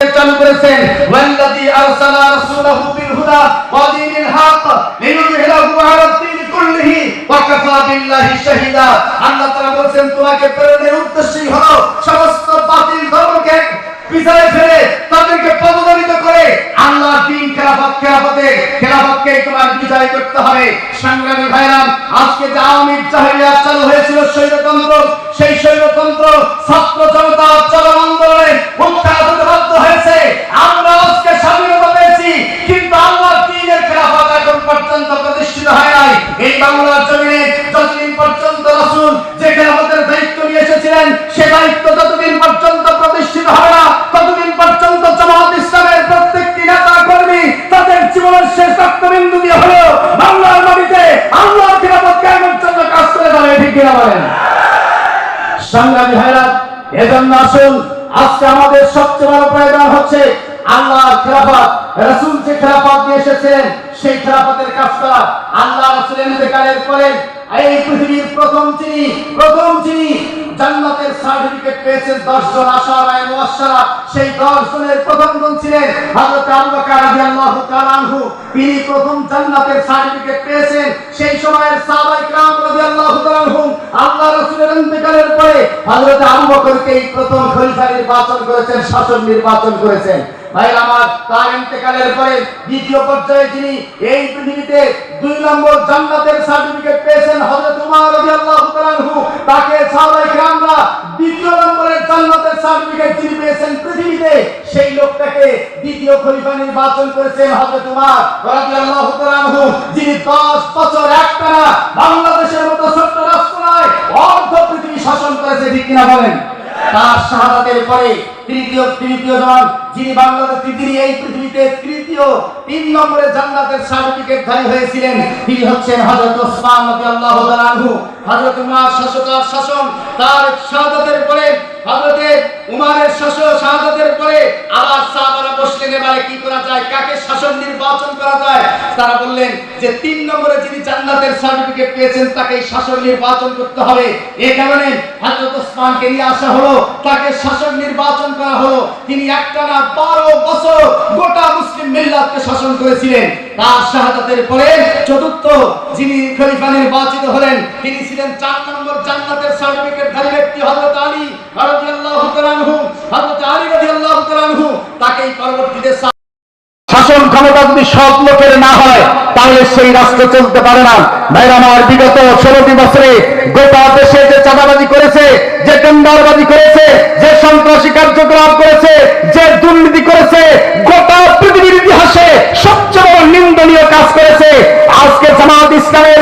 চালু করেছেন। ওয়াল্লাযী আরসালা রাসূলাহু বিল হুদা ওয়া দীনিল হক লিইয়ুযহিরাহু আলা দ্বীনি কুল্লিহি ওয়া কাফা বিল্লাহি শাহিদা। আল্লাহ তাআলা বলেন তোমাকে প্রেরণের উদ্দেশ্যই হলো সমস্ত বাতিল ধর্মকে পিছনে ফেলে তাদেরকে পদদলিত করে আল্লাহ দিন খেলাফত, খেলাফতে, খেলাফতকে তোমার বিজয় করতে হবে। সংগ্রামী ভাইরাম, আজকে যে আওয়ামী জাহিলিয়াত চালু হয়েছিল, স্বৈরতন্ত্র, সেই স্বৈরতন্ত্র ছাত্র পর্যন্ত প্রতিষ্ঠিত হয় নাই। এই বাংলার জমিনে যতদিন পর্যন্ত রাসূল যে খেলাফতের দায়িত্ব নিয়ে এসেছিলেন, সে দায়িত্ব যতদিন পর্যন্ত প্রতিষ্ঠিত হবে না। ততদিন পর্যন্ত জামাত ইসলামের প্রত্যেকটি নেতা কর্মী তাদের জীবনের শেষ রক্তবিন্দু দিয়ে হলো বাংলার মাটিতে আল্লাহর খেলাফত কায়েমের জন্য কাজ করে যাবে ঠিক কিনা বলেন? সংগ্রামী ভাইরা, এজন্য আসুন, আজকে আমাদের সবচেয়ে বড় প্রয়োজন হচ্ছে আল্লাহর খেলাফত রাসূল যে খেলাফত নিয়ে এসেছেন সেই খেলাফতের কাজ করা আল্লাহ রাসূলের ইন্তেকালের পরে এই পৃথিবীর প্রথম যিনি প্রথম যিনি জান্নাতের সার্টিফিকেট পেয়েছেন 10 জন আশারায়ে মুবাশশারা সেই 10 জনের প্রথম জন ছিলেন হযরত আবু বকর রাদিয়াল্লাহু তাআলা আনহু তিনি প্রথম জান্নাতের সার্টিফিকেট পেয়েছেন সেই সময়ের সাহাবায়ে کرام রাদিয়াল্লাহু তাআলা আনহুম আল্লাহ রাসূলের ইন্তেকালের পরে হযরত আবু বকরকে এই প্রথম খলিফা নির্বাচন করেছেন শাসক নির্বাচন করেছেন ভাই, আমার তার ইন্তেকালের পরে দ্বিতীয় পর্যায়ে যিনি এই পৃথিবীতে দুই নম্বর জান্নাতের সার্টিফিকেট পেয়েছেন হযরত উমর রাদিয়াল্লাহু তাআলাহু তাকে সাহাবায়ে کرامরা দ্বিতীয় নম্বরের জান্নাতের সার্টিফিকেট যিনি পেয়েছেন পৃথিবীতে, সেই লোকটাকে দ্বিতীয় খলিফা নির্বাচন করেছেন হযরত উমর রাদিয়াল্লাহু তাআলাহু যিনি 10 বছর একটানা বাংলাদেশের মতো ছোট রাষ্ট্র নয়, অর্ধ পৃথিবী শাসন করেছে, ঠিক কিনা বলেন? তার শাহাদাতের পরে তৃতীয় তৃতীয় জন যিনি বাংলাদেশ তিনি এই পৃথিবীতে তৃতীয় তিন নম্বরে জান্নাতের সার্টিফিকেট ধারী হয়েছিলেন, তিনি হচ্ছেন হযরত ওসমান রাদিয়াল্লাহু তাআলা আনহু। হযরত উমর শাসকার শাসন, তার শাহাদাতের পরে হযরত উমারের শাসন শাহাদাতের পরে এবারে কি করা যায়? কাকে শাসন নির্বাচন করা যায়? তারা বললেন যে তিন নম্বরে যিনি জান্নাতের সার্টিফিকেট পেয়েছেন তাকে শাসন নির্বাচন করতে হবে। কারণে হযরত ওসমানকে নিয়ে আসা হলো, তাকে শাসক নির্বাচন করা হলো। তিনি একটানা বারো বছর গোটা মুসলিম মিল্লাতকে শাসন করেছিলেন। তার শাহাদাতের পরে চতুর্থ যিনি খলিফা নির্বাচিত হলেন, তিনি ছিলেন চার নম্বর জান্নাতের সার্টিফিকেট ধারী ব্যক্তি হযরত আলী রাদিয়াল্লাহু তাআলা আনহু হযরত আলী রাদিয়াল্লাহু তাআলা আনহু তাকেই পরবর্তীতে শাসন ক্ষমতা যদি সব লোকের না হয়, তাহলে সেই রাষ্ট্র চলতে পারে না। ভাইরা আমার বিগত ষোলোটি বছরে গোটা দেশে যে চাঁদাবাজি করেছে, যে টেন্ডারবাজি করেছে, যে সন্ত্রাসী কার্যকলাপ করেছে, যে দুর্নীতি করেছে, গোটা পৃথিবীর ইতিহাসে সবচেয়ে নিন্দনীয় কাজ করেছে। আজকে জামাত ইসলামের